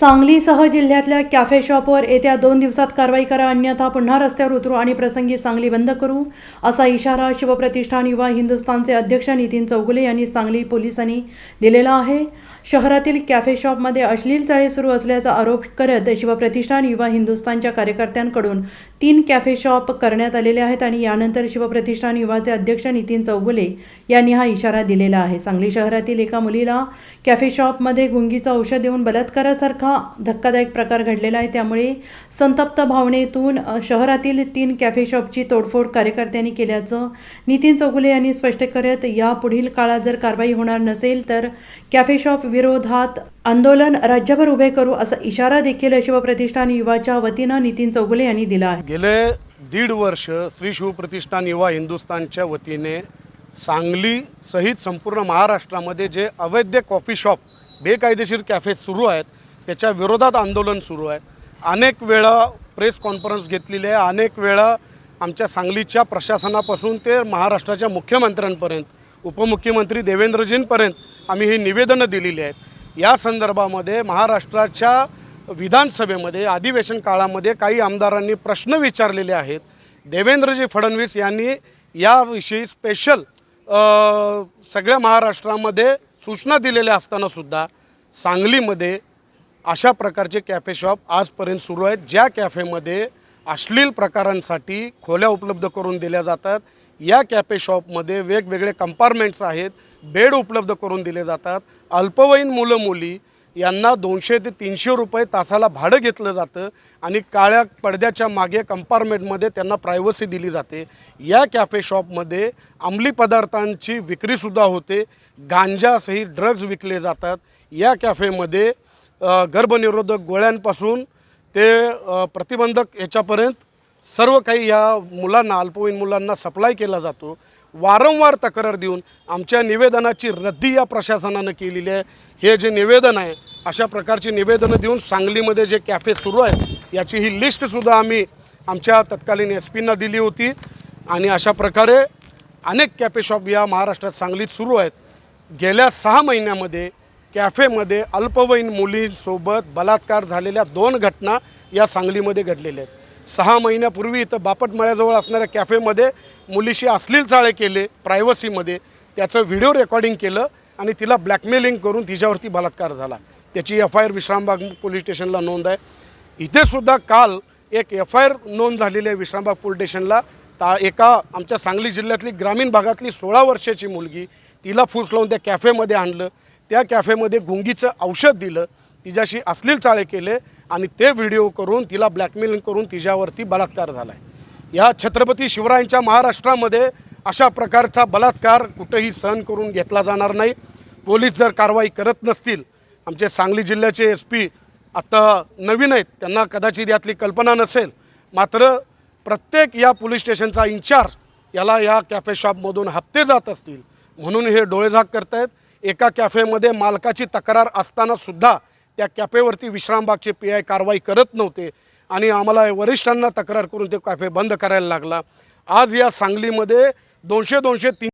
सांगलीसह जिल्ह्यातल्या कॅफे शॉपवर येत्या दोन दिवसात कारवाई करा अन्यथा पुन्हा रस्त्यावर उतरू आणि प्रसंगी सांगली बंद करू असा इशारा शिवप्रतिष्ठान युवा हिंदुस्थानचे अध्यक्ष नितीन चौगुले यांनी सांगली पोलिसांनी दिलेला आहे. शहरातील कॅफे शॉपमध्ये अश्लील चाळे सुरू असल्याचा आरोप करत शिवप्रतिष्ठान युवा हिंदुस्थानच्या कार्यकर्त्यांकडून तीन कॅफे शॉप करण्यात आलेले आहेत आणि यानंतर शिवप्रतिष्ठान युवाचे अध्यक्ष नितीन चौगुले यांनी हा इशारा दिलेला आहे. सांगली शहरातील एका मुलीला कॅफे शॉपमध्ये गुंगीचं औषध देऊन बलात्कारासारखा धक्कादायक प्रकार घडलेला आहे. त्यामुळे संतप्त भावनेतून शहरातील तीन कॅफे शॉपची तोडफोड कार्यकर्त्यांनी केल्याचं नितीन चौगुले यांनी स्पष्ट करत या पुढील काळात जर कारवाई होणार नसेल तर कॅफे शॉप विरोधात आंदोलन राज्यभर उभे करू असा इशारा देखील शिवप्रतिष्ठान युवाच्या वतीनं नितीन चौगुले यांनी दिला आहे. गेले दीड वर्ष श्री शिवप्रतिष्ठान युवा हिंदुस्थानच्या वतीने सांगली सहित संपूर्ण महाराष्ट्रामध्ये जे अवैध कॉफी शॉप बेकायदेशीर कॅफे सुरू आहेत त्याच्या विरोधात आंदोलन सुरू आहे. अनेक वेळा प्रेस कॉन्फरन्स घेतलेली आहे अनेक वेळा आमच्या सांगलीच्या प्रशासनापासून ते महाराष्ट्राच्या मुख्यमंत्र्यांपर्यंत उपमुख्यमंत्री देवेंद्रजींपर्यंत आम्ही ही निवेदनं दिलेली आहेत. या संदर्भामध्ये महाराष्ट्राच्या विधानसभेमध्ये अधिवेशन काळामध्ये काही आमदारांनी प्रश्न विचारलेले आहेत. देवेंद्रजी फडणवीस यांनी याविषयी स्पेशल सगळ्या महाराष्ट्रामध्ये सूचना दिलेल्या असतानासुद्धा सांगलीमध्ये अशा प्रकारचे कॅफे शॉप आजपर्यंत सुरू आहेत. ज्या कॅफेमध्ये अश्लील प्रकारांसाठी खोल्या उपलब्ध करून दिल्या जातात. या कॅफे शॉपमध्ये वेगवेगळे कंपार्टमेंट्स आहेत. बेड उपलब्ध करून दिले जातात. अल्पवयीन मुलं मुली यांना दोनशे ते तीनशे रुपये तासाला भाडं घेतलं जातं आणि काळ्या पडद्याच्या मागे कंपार्टमेंटमध्ये त्यांना प्रायव्हसी दिली जाते. या कॅफे शॉपमध्ये अंमली पदार्थांची विक्रीसुद्धा होते. गांजासही ड्रग्ज विकले जातात. या कॅफेमध्ये गर्भनिरोधक गोळ्यांपासून ते प्रतिबंधक याच्यापर्यंत सर्व काही या मुलांना अल्पवयीन मुलांना सप्लाय केला जातो. वारंवार तक्रार देऊन आमच्या निवेदनाची रद्दी या प्रशासनानं केलेली आहे. हे जे निवेदन आहे अशा प्रकारची निवेदनं देऊन सांगलीमध्ये जे कॅफे सुरू आहेत याची ही लिस्टसुद्धा आम्ही आमच्या तत्कालीन एस पींना दिली होती. आणि अशा प्रकारे अनेक कॅफे शॉप या महाराष्ट्रात सांगलीत सुरू आहेत. गेल्या सहा महिन्यामध्ये कॅफेमध्ये अल्पवयीन मुलींसोबत बलात्कार झालेल्या दोन घटना या सांगलीमध्ये घडलेल्या आहेत. सहा महिन्यापूर्वी इथं बापटमाळ्याजवळ असणाऱ्या कॅफेमध्ये मुलीशी अश्लील चाळे केले प्रायव्हसीमध्ये त्याचं व्हिडिओ रेकॉर्डिंग केलं आणि तिला ब्लॅकमेलिंग करून तिच्यावरती बलात्कार झाला. त्याची F I R Vishrambag police स्टेशनला नोंद आहे. इथेसुद्धा काल एक एफ आय आर नोंद झालेली आहे विश्रामबाग पोलीस स्टेशनला. ता एका आमच्या सांगली जिल्ह्यातली ग्रामीण भागातली सोळा वर्षाची मुलगी तिला फूस लावून त्या कॅफेमध्ये आणलं. त्या कॅफेमध्ये गुंगीचं औषध दिलं. तिच्याशी अश्लील चाळे केले आणि ते व्हिडिओ करून तिला ब्लॅकमेलिंग करून तिच्यावरती बलात्कार झाला आहे या छत्रपती शिवरायांच्या महाराष्ट्रामध्ये अशा प्रकारचा बलात्कार कुठंही सहन करून घेतला जाणार नाही. पोलीस जर कारवाई करत नसतील आमचे सांगली जिल्ह्याचे एस पी आता नवीन आहेत त्यांना कदाचित यातली कल्पना नसेल. मात्र प्रत्येक या पोलीस स्टेशनचा इन्चार्ज याला या कॅफे शॉपमधून हप्ते जात असतील. म्हणून हे डोळेझाक करत आहेत एका कॅफेमध्ये मालकाची तक्रार असतानासुद्धा त्या कॅफेवरती विश्रामबागचे पी आय कारवाई करत नव्हते आणि आम्हाला वरिष्ठांना तक्रार करून ते कॅफे बंद करायला लागला. आज या सांगलीमध्ये दोनशे दोनशे तीन